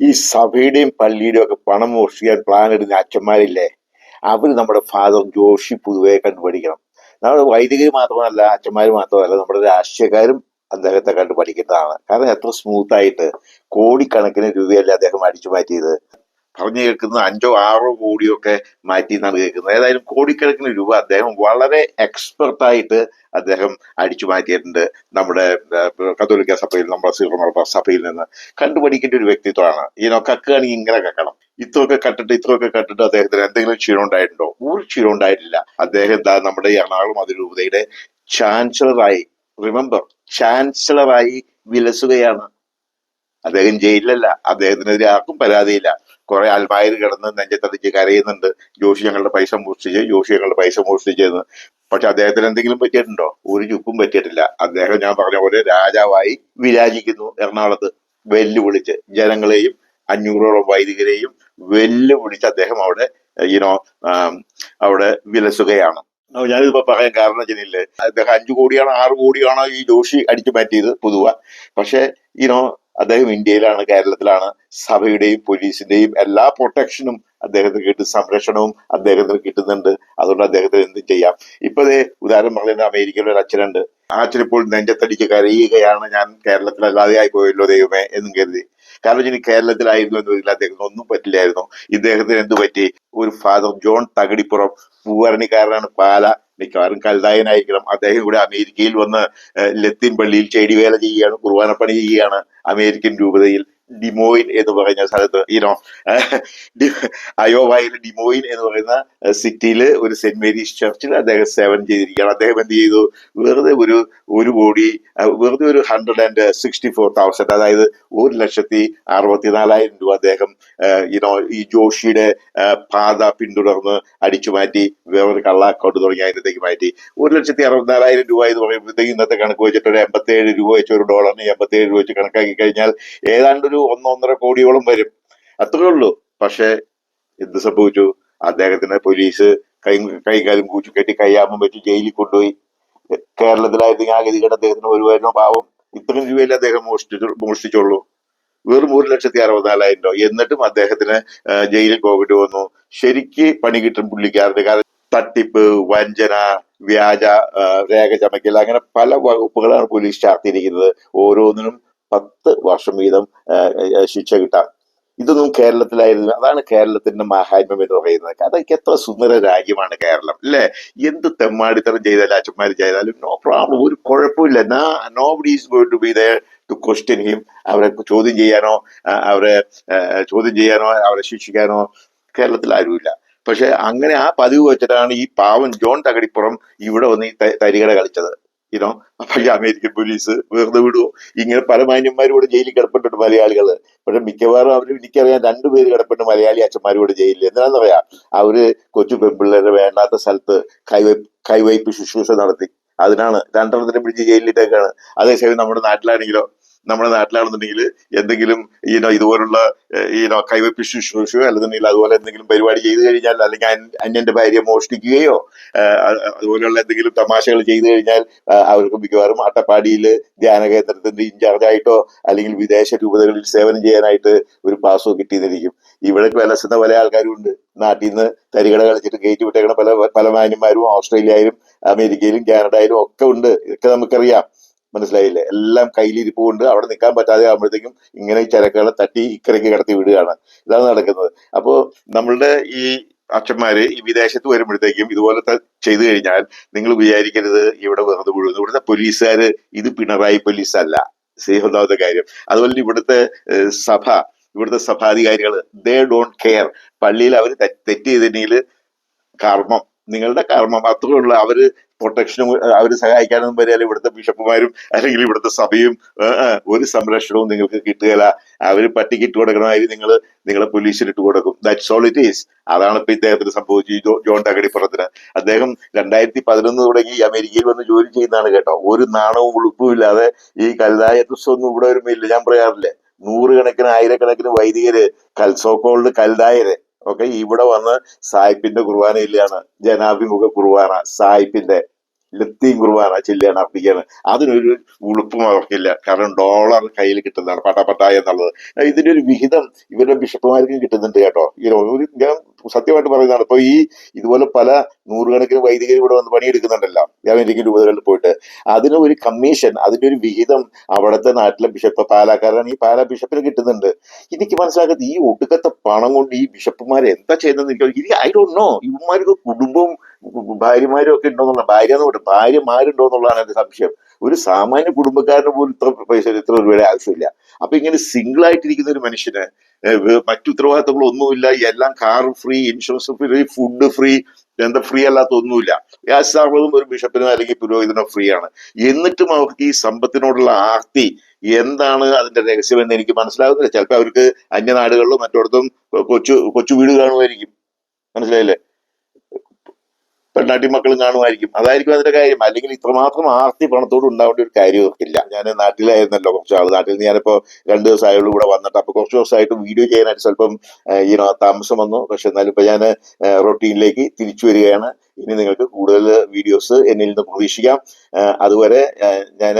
ഈ സഭയുടെയും പള്ളിയുടെയും ഒക്കെ പണം മോഷ്ടിക്കാൻ പ്ലാൻ ഇടുന്ന അച്ഛന്മാരില്ലേ? അവർ നമ്മുടെ ഫാദർ ജോഷി പൊതുവെ കണ്ടുപഠിക്കണം. നമ്മുടെ വൈദികർ മാത്രമല്ല അച്ഛന്മാർ മാത്രമല്ല നമ്മുടെ രാഷ്ട്രീയക്കാരും അദ്ദേഹത്തെ കണ്ടു പഠിക്കേണ്ടതാണ് കാരണം എത്ര സ്മൂത്തായിട്ട് കോടിക്കണക്കിന് രൂപയല്ലേ അദ്ദേഹം അടിച്ചു മാറ്റിയത്. പറഞ്ഞു കേൾക്കുന്നത് അഞ്ചോ ആറോ കോടിയൊക്കെ മാറ്റി എന്നാണ് കേൾക്കുന്നത്. ഏതായാലും കോടിക്കണക്കിന് രൂപ അദ്ദേഹം വളരെ എക്സ്പെർട്ടായിട്ട് അദ്ദേഹം അടിച്ചു മാറ്റിയിട്ടുണ്ട് നമ്മുടെ കത്തോലിക്ക സഭയിൽ നമ്മുടെ സീറോ സഭയിൽ നിന്ന്. കണ്ടുപഠിക്കേണ്ട ഒരു വ്യക്തിത്വമാണ്. ഇതിനോ കക്കുകയാണെങ്കിൽ ഇങ്ങനെ കക്കണം. ഇത്രയൊക്കെ കട്ടിട്ട് ഇത്രയൊക്കെ കട്ടിട്ട് അദ്ദേഹത്തിന് എന്തെങ്കിലും ക്ഷീണം ഉണ്ടായിട്ടുണ്ടോ? ഒരു ക്ഷീണം ഉണ്ടായിട്ടില്ല. അദ്ദേഹം എന്താ നമ്മുടെ ഈ എറണാകുളം അതിരൂപതയുടെ ചാൻസലറായി റിമെമ്പർ ചാൻസലറായി വിലസുകയാണ്. അദ്ദേഹം ജയിലിലല്ല. അദ്ദേഹത്തിനെതിരെ ആർക്കും പരാതിയില്ല. കുറെ അൽമായർ കിടന്ന് നെഞ്ചത്തടിച്ച് കരയുന്നുണ്ട്. ജോഷി ഞങ്ങളുടെ പൈസ മോഷ്ടിച്ച് ജോഷി ഞങ്ങളുടെ പൈസ മോഷ്ടിച്ചെന്ന്. പക്ഷെ അദ്ദേഹത്തിന് എന്തെങ്കിലും പറ്റിയിട്ടുണ്ടോ? ഒരു ചുക്കും പറ്റിയിട്ടില്ല. അദ്ദേഹം ഞാൻ പറഞ്ഞ പോലെ രാജാവായി വിരാജിക്കുന്നു എറണാകുളത്ത്. വെല്ലുവിളിച്ച് ജനങ്ങളെയും അഞ്ഞൂറോളം വൈദികരെയും വെല്ലുവിളിച്ച് അദ്ദേഹം അവിടെ യുനോ അവിടെ വിലസുകയാണ്. ഞാനിതിപ്പോ പറയാൻ കാരണം വെച്ചിട്ടില്ലേ അദ്ദേഹം അഞ്ചു കോടിയാണോ ആറ് കോടിയാണോ ഈ ജോഷി അടിച്ചു മാറ്റിയത് പൊതുവ. പക്ഷെ യുനോ അദ്ദേഹം ഇന്ത്യയിലാണ് കേരളത്തിലാണ് സഭയുടെയും പോലീസിന്റെയും എല്ലാ പ്രൊട്ടക്ഷനും അദ്ദേഹത്തിന് കിട്ടും സംരക്ഷണവും അദ്ദേഹത്തിന് കിട്ടുന്നുണ്ട്. അതുകൊണ്ട് അദ്ദേഹത്തിന് എന്തും ചെയ്യാം. ഇപ്പൊ ഉദാഹരണം പറഞ്ഞ അമേരിക്കയിലെ ഒരു അച്ഛനുണ്ട്. ഇപ്പോൾ നെഞ്ചത്തടിച്ച് കരയുകയാണ് ഞാൻ കേരളത്തിൽ അല്ലാതെയായി പോയല്ലോ ദൈവമേ എന്നും കരുതി. കാരണം ഇനി കേരളത്തിലായിരുന്നു എന്ന് വരില്ല അദ്ദേഹത്തിന് ഒന്നും പറ്റില്ലായിരുന്നു. ഇദ്ദേഹത്തിന് എന്ത് പറ്റി? ഒരു ഫാദർ ജോൺ തകടിപ്പുറം പൂവരണിക്കാരനാണ് പാല. മിക്കവാറും കലതായനായിരിക്കണം അദ്ദേഹം ഇവിടെ അമേരിക്കയിൽ വന്ന് ലത്തീൻ പള്ളിയിൽ ചെടിവേല ചെയ്യുകയാണ് പണി ചെയ്യുകയാണ് അമേരിക്കൻ രൂപതയിൽ. ഡിമോയിൻ എന്ന് പറയുന്ന സ്ഥലത്ത് ഈനോ അയോവയിലെ ഡിമോയിൻ എന്ന് പറയുന്ന സിറ്റിയിൽ ഒരു സെന്റ് മേരീസ് ചർച്ചിൽ അദ്ദേഹം സേവനം ചെയ്തിരിക്കുകയാണ്. അദ്ദേഹം എന്ത് ചെയ്തു? വെറുതെ ഒരു ഒരു കോടി വെറുതെ ഒരു hundred and sixty four thousand അതായത് ഒരു ലക്ഷത്തി അറുപത്തിനാലായിരം രൂപ അദ്ദേഹം ഈനോ ഈ ജോഷിയുടെ പാത പിന്തുടർന്ന് അടിച്ചു മാറ്റി വേറൊരു കള്ള അക്കൗണ്ട് തുടങ്ങി അതിനകത്തേക്ക് മാറ്റി. ഒരു ലക്ഷത്തി അറുപത്തിനാലായിരം രൂപ എന്ന് പറയുമ്പോഴത്തേക്ക് ഇന്നത്തെ കണക്ക് വെച്ചിട്ട് ഒരു എൺപത്തേഴ് രൂപ വെച്ച് ഒരു ഡോളറിന് എൺപത്തേഴ് രൂപ വെച്ച് കണക്കാക്കി കഴിഞ്ഞാൽ ഏതാണ്ട് ഒരു ഒന്നൊന്നര കോടിയോളം വരും. അത്രേ ഉള്ളൂ. പക്ഷെ എന്ത് സംഭവിച്ചു? അദ്ദേഹത്തിന് പോലീസ് കൈ കൈകാലും കൂച്ചു കെട്ടി കയ്യാമ്പം വെച്ച് ജയിലിൽ കൊണ്ടുപോയി. കേരളത്തിലായിരുന്നെങ്കിൽ ആ ഗതികേട് അദ്ദേഹത്തിന് വരുമായിരുന്നു പാവം ഇത്രയും രൂപയിൽ അദ്ദേഹം മോഷ്ടിച്ചു മോഷ്ടിച്ചുള്ളൂ. വെറും ഒരു ലക്ഷത്തി അറുപത്തിനാലായിരം രൂപ. എന്നിട്ടും അദ്ദേഹത്തിന് ജയിലിൽ പോകേണ്ടി വന്നു. ശരിക്ക് പണി കിട്ടും പുള്ളിക്കാരുടെ കാരണം തട്ടിപ്പ് വഞ്ചന വ്യാജ രേഖ ചമക്കൽ അങ്ങനെ പല വകുപ്പുകളാണ് പോലീസ് ചാർത്തിയിരിക്കുന്നത്. ഓരോന്നിനും പത്ത് വർഷം വീതം ശിക്ഷ കിട്ടാം ഇതൊന്നും കേരളത്തിലായിരുന്നു അതാണ് കേരളത്തിന്റെ മഹാത്മ്യം എന്ന് പറയുന്നത്. അതൊക്കെ എത്ര സുന്ദര രാജ്യമാണ് കേരളം അല്ലേ? എന്ത് തെമ്മാടിത്തരം ചെയ്താലും അച്ഛന്മാർ ചെയ്താലും നോ പ്രോബ്ലം ഒരു കുഴപ്പമില്ല. Nobody is going to be there to question him അവരെ ചോദ്യം ചെയ്യാനോ അവരെ ചോദ്യം ചെയ്യാനോ അവരെ ശിക്ഷിക്കാനോ കേരളത്തിൽ ആരുമില്ല. പക്ഷെ അങ്ങനെ ആ പതിവ് വെച്ചിട്ടാണ് ഈ പാവൻ ജോൺ തകടിപ്പുറം ഇവിടെ വന്ന് ഈ തരികട കളിച്ചത്. ഇനോ അപ്പൊ ഈ അമേരിക്കൻ പോലീസ് വെറുതെ വിടുവോ? ഇങ്ങനെ പല മാന്യന്മാരോട് ജയിലിൽ കിടപ്പെട്ടിട്ട് മലയാളികൾ. പക്ഷെ മിക്കവാറും അവർ എനിക്കറിയാം രണ്ടുപേര് കിടപ്പെട്ട് മലയാളി അച്ഛന്മാരോട് ജയിലിൽ. എന്താണെന്ന് പറയാ അവർ കൊച്ചു പെൺപിള്ളേരെ വേണ്ടാത്ത സ്ഥലത്ത് കൈവയ്പ് കൈവയ്പ് ശുശ്രൂഷ നടത്തി. അതിനാണ് രണ്ടെണ്ണത്തിനെ പിടിച്ച് ജയിലിലിട്ടേക്കാണ്. അതേസമയം നമ്മുടെ നാട്ടിലാണെങ്കിലോ നമ്മുടെ നാട്ടിലാണെന്നുണ്ടെങ്കിൽ എന്തെങ്കിലും ഈനോ ഇതുപോലുള്ള ഈനോ കൈവപ്പ് ശുശ്രൂഷയോ അല്ലെന്നുണ്ടെങ്കിൽ അതുപോലെ എന്തെങ്കിലും പരിപാടി ചെയ്തു കഴിഞ്ഞാൽ അല്ലെങ്കിൽ അന്യന്റെ ഭാര്യയെ മോഷ്ടിക്കുകയോ അതുപോലെയുള്ള എന്തെങ്കിലും തമാശകൾ ചെയ്തു കഴിഞ്ഞാൽ അവർക്ക് മിക്കവാറും അട്ടപ്പാടിയിൽ ധ്യാന കേന്ദ്രത്തിന്റെ ഇൻചാർജായിട്ടോ അല്ലെങ്കിൽ വിദേശ രൂപതകളിൽ സേവനം ചെയ്യാനായിട്ട് ഒരു പാസോ കിട്ടിയിരിക്കും ഇവിടെ വിലസുന്ന പല ആൾക്കാരും ഉണ്ട് നാട്ടിൽ നിന്ന് തരികട കളിച്ചിട്ട് കയറ്റി വിട്ടേക്കണ പല പല മാന്യന്മാരും ഓസ്ട്രേലിയയിലും അമേരിക്കയിലും കാനഡയിലും ഒക്കെ ഉണ്ട്. ഇതൊക്കെ നമുക്കറിയാം. മനസ്സിലായില്ലേ? എല്ലാം കയ്യിലിരിപ്പ് കൊണ്ട് അവിടെ നിൽക്കാൻ പറ്റാതെ ആകുമ്പോഴത്തേക്കും ഇങ്ങനെ ഈ ചരക്കുകളെ തട്ടി ഇക്കരയ്ക്ക് കടത്തി വിടുകയാണ്. ഇതാണ് നടക്കുന്നത്. അപ്പോ നമ്മളുടെ ഈ അച്ഛന്മാര് ഈ വിദേശത്ത് വരുമ്പോഴത്തേക്കും ഇതുപോലത്തെ ചെയ്തു കഴിഞ്ഞാൽ നിങ്ങൾ വിചാരിക്കരുത് ഇവിടെ വെറുതെ വിടുന്നു. ഇവിടുത്തെ പോലീസുകാര് ഇത് പിണറായി പോലീസ് അല്ല സ്നേഹമുണ്ടാവുന്ന കാര്യം. അതുപോലെ ഇവിടുത്തെ സഭ ഇവിടുത്തെ സഭാധികാരികൾ ദേ ഡോണ്ട് കെയർ പള്ളിയിൽ അവർ തെറ്റ് ചെയ്തിട്ടുണ്ടെങ്കിൽ കർമ്മം. നിങ്ങളുടെ കർമ്മം. അത്രേ ഉള്ളൂ അവർ പ്രൊട്ടക്ഷനും അവർ സഹായിക്കാനൊന്നും വരില്ല ഇവിടുത്തെ ബിഷപ്പുമാരും അല്ലെങ്കിൽ ഇവിടുത്തെ സഭയും ഒരു സംരക്ഷണവും നിങ്ങൾക്ക് കിട്ടുകയില്ല. അവർ പട്ടിക്ക് ഇട്ട് നിങ്ങൾ നിങ്ങളെ പോലീസിൽ ഇട്ട് കൊടുക്കും. ദാറ്റ്സ് ഓൾ ഇറ്റ് ഈസ് അതാണ് ഇപ്പൊ ഇദ്ദേഹത്തിന് സംഭവിച്ചു. ജോൺ തകടിപ്പുറത്തിന് അദ്ദേഹം രണ്ടായിരത്തി പതിനൊന്ന് തുടങ്ങി അമേരിക്കയിൽ വന്ന് ജോലി ചെയ്യുന്നതാണ് കേട്ടോ. ഒരു നാണവും ഉളുപ്പും ഇല്ലാതെ ഈ കലതായ ദിവസമൊന്നും ഇവിടെ വരുമ്പോ ഇല്ല ഞാൻ പറയാറില്ലേ? നൂറുകണക്കിന് ആയിരക്കണക്കിന് വൈദികര് കൽസോക്കോളിൽ കൽതായര് ഒക്കെ ഇവിടെ വന്ന് സായിപ്പിന്റെ കുർബാന ഇല്ലയാണ് ജനാഭിമുഖ കുർബാന സായിപ്പിന്റെ ലത്തീൻ കുർബാന ചെല്ലുകയാണ് അർപ്പിക്കുകയാണ്. അതിനൊരു ഉളുപ്പും അവർക്കില്ല കാരണം ഡോളർ കയ്യിൽ കിട്ടുന്നതാണ് പട്ടപട്ട എന്നുള്ളത് ഇതിന്റെ ഒരു വിഹിതം ഇവരുടെ ബിഷപ്പുമാർക്കും കിട്ടുന്നുണ്ട് കേട്ടോ. ഈ ഒരു സത്യമായിട്ട് പറയുന്നതാണ്. ഇപ്പൊ ഈ ഇതുപോലെ പല നൂറുകണക്കിന് വൈദികർ ഇവിടെ വന്ന് പണിയെടുക്കുന്നുണ്ടല്ലോ. അമേരിക്കൻ രൂപതകളിൽ പോയിട്ട്. അതിന് ഒരു കമ്മീഷൻ അതിന്റെ ഒരു വിഹിതം അവിടുത്തെ നാട്ടിലെ ബിഷപ്പ് പാലാക്കാരാണ് ഈ പാലാ ബിഷപ്പിന് കിട്ടുന്നുണ്ട്. എനിക്ക് മനസ്സിലാക്കുന്നത് ഈ ഒടുക്കത്തെ പണം കൊണ്ട് ഈ ബിഷപ്പുമാർ എന്താ ചെയ്യുന്നത് എനിക്ക് ഐ ഡോണ്ട് നോ ഇവന്മാർക്ക് കുടുംബവും ഭാര്യമാരും ഒക്കെ ഉണ്ടോന്നുള്ള ഭാര്യ എന്ന് പറയും ഭാര്യമാരുണ്ടോ എന്നുള്ളതാണ് എന്റെ സംശയം. ഒരു സാമാന്യ കുടുംബക്കാരന് പോലും ഇത്ര പൈസ ഇത്ര രൂപയുടെ ആവശ്യമില്ല. അപ്പൊ ഇങ്ങനെ സിംഗിൾ ആയിട്ടിരിക്കുന്ന ഒരു മനുഷ്യന് മറ്റു ഉത്തരവാദിത്തങ്ങളൊന്നുമില്ല എല്ലാം car free insurance free food free എന്താ ഫ്രീ അല്ലാത്ത ഒന്നുമില്ല യാസാർവതും ഒരു ബിഷപ്പിനോ അല്ലെങ്കിൽ പുരോഹിതനോ ഫ്രീ ആണ്. എന്നിട്ടും അവർക്ക് ഈ സമ്പത്തിനോടുള്ള ആർത്തി എന്താണ് അതിന്റെ രഹസ്യം എന്ന് എനിക്ക് മനസ്സിലാകുന്നില്ല. ചിലപ്പോൾ അവർക്ക് അന്യനാടുകളിലും മറ്റിടത്തും കൊച്ചു കൊച്ചു വീട് കാണുമായിരിക്കും മനസ്സിലായില്ലേ? പെണ്ണാട്ടി മക്കളും കാണുമായിരിക്കും. അതായിരിക്കും അതിന്റെ കാര്യം. അല്ലെങ്കിൽ ഇത്രമാത്രം ആർത്തി പണത്തോട് ഉണ്ടാവേണ്ട ഒരു കാര്യം ഇല്ല ഞാൻ നാട്ടിലായിരുന്നല്ലോ കുറച്ച് ആൾ നാട്ടിൽ നിന്ന് ഞാനിപ്പോ രണ്ടു ദിവസമായുള്ള ഇവിടെ വന്നിട്ട്. അപ്പൊ കുറച്ച് ദിവസമായിട്ട് വീഡിയോ ചെയ്യാനായിട്ട് സ്വല്പം ഈനോ താമസം വന്നു. പക്ഷെ എന്നാലും ഇപ്പൊ ഞാൻ റൊട്ടീനിലേക്ക് തിരിച്ചു വരികയാണ്. ഇനി നിങ്ങൾക്ക് കൂടുതൽ വീഡിയോസ് എന്നിൽ നിന്ന് പ്രതീക്ഷിക്കാം. അതുവരെ ഞാൻ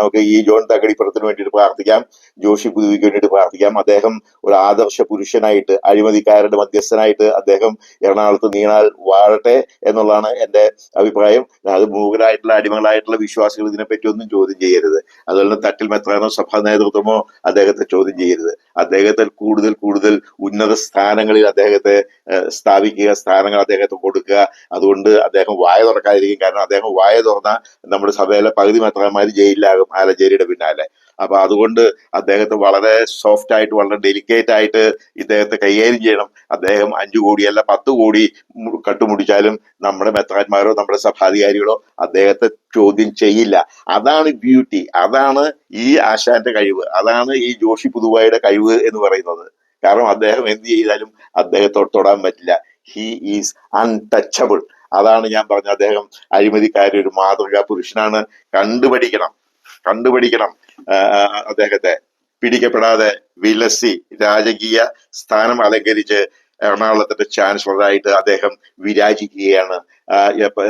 നമുക്ക് ഈ ജോൺ തകടിപ്പുറത്തിന് വേണ്ടിയിട്ട് പ്രാർത്ഥിക്കാം. ജോഷി പുതുവിക്ക് വേണ്ടിയിട്ട് പ്രാർത്ഥിക്കാം. അദ്ദേഹം ഒരു ആദർശ പുരുഷനായിട്ട് അഴിമതിക്കാരുടെ മധ്യസ്ഥനായിട്ട് അദ്ദേഹം എറണാകുളത്ത് നീണാൽ വാഴട്ടെ എന്നുള്ളതാണ് എന്റെ അഭിപ്രായം. അത് മൂകരായിട്ടുള്ള അടിമകളായിട്ടുള്ള വിശ്വാസികൾ ഇതിനെപ്പറ്റി ഒന്നും ചോദ്യം ചെയ്യരുത്. അതുപോലെ തന്നെ തട്ടിൽ മെത്രാനോ സഭാ നേതൃത്വമോ അദ്ദേഹത്തെ ചോദ്യം ചെയ്യരുത്. അദ്ദേഹത്തെ കൂടുതൽ കൂടുതൽ ഉന്നത സ്ഥാനങ്ങളിൽ അദ്ദേഹത്തെ സ്ഥാപിക്കുക സ്ഥാനങ്ങൾ അദ്ദേഹത്തെ കൊടുക്കുക. അതുകൊണ്ട് അദ്ദേഹം വായ തുറക്കാതിരിക്കും. കാരണം അദ്ദേഹം വായ തുറന്ന നമ്മുടെ സഭയിലെ പകുതി മാത്രമായി ജയിലിലാകും. ആലഞ്ചേരിയുടെ പിന്നാലെ. അപ്പൊ അതുകൊണ്ട് അദ്ദേഹത്തെ വളരെ സോഫ്റ്റ് ആയിട്ട് വളരെ ഡെലിക്കേറ്റ് ആയിട്ട് ഇദ്ദേഹത്തെ കൈകാര്യം ചെയ്യണം. അദ്ദേഹം അഞ്ചു കോടിയല്ല പത്ത് കോടി കട്ടുമുടിച്ചാലും നമ്മുടെ മെത്രാന്മാരോ നമ്മുടെ സഭാധികാരികളോ അദ്ദേഹത്തെ ചോദ്യം ചെയ്യില്ല. അതാണ് ബ്യൂട്ടി അതാണ് ഈ ആശാന്റെ കഴിവ്. അതാണ് ഈ ജോഷി പുതുവായുടെ കഴിവ് എന്ന് പറയുന്നത്. കാരണം അദ്ദേഹം എന്ത് ചെയ്താലും അദ്ദേഹത്തോട് തൊടാൻ പറ്റില്ല. ഹി ഈസ് അൺടച്ചബിൾ അതാണ് ഞാൻ പറഞ്ഞ അദ്ദേഹം അഴിമതിക്കാരി ഒരു മാതൃകാ പുരുഷനാണ്. കണ്ടുപഠിക്കണം. കണ്ടുപഠിക്കണം. അദ്ദേഹത്തെ പിടിക്കപ്പെടാതെ വിലസി രാജകീയ സ്ഥാനം അലങ്കരിച്ച് എറണാകുളത്തിന്റെ ചാൻസലറായിട്ട് അദ്ദേഹം വിരാജിക്കുകയാണ്.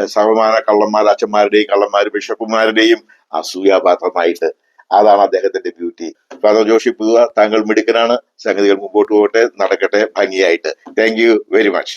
സർവമാന കള്ളന്മാർ അച്ഛന്മാരുടെയും കള്ളന്മാർ ബിഷപ്പുമാരുടെയും അസൂയാപാത്രമായിട്ട് അതാണ് അദ്ദേഹത്തിന്റെ ബ്യൂട്ടി ഫാദർ ജോഷി പുതുവ താങ്കൾ മിടുക്കനാണ്. സംഗതികൾ മുമ്പോട്ട് പോകട്ടെ നടക്കട്ടെ ഭംഗിയായിട്ട്. Thank very much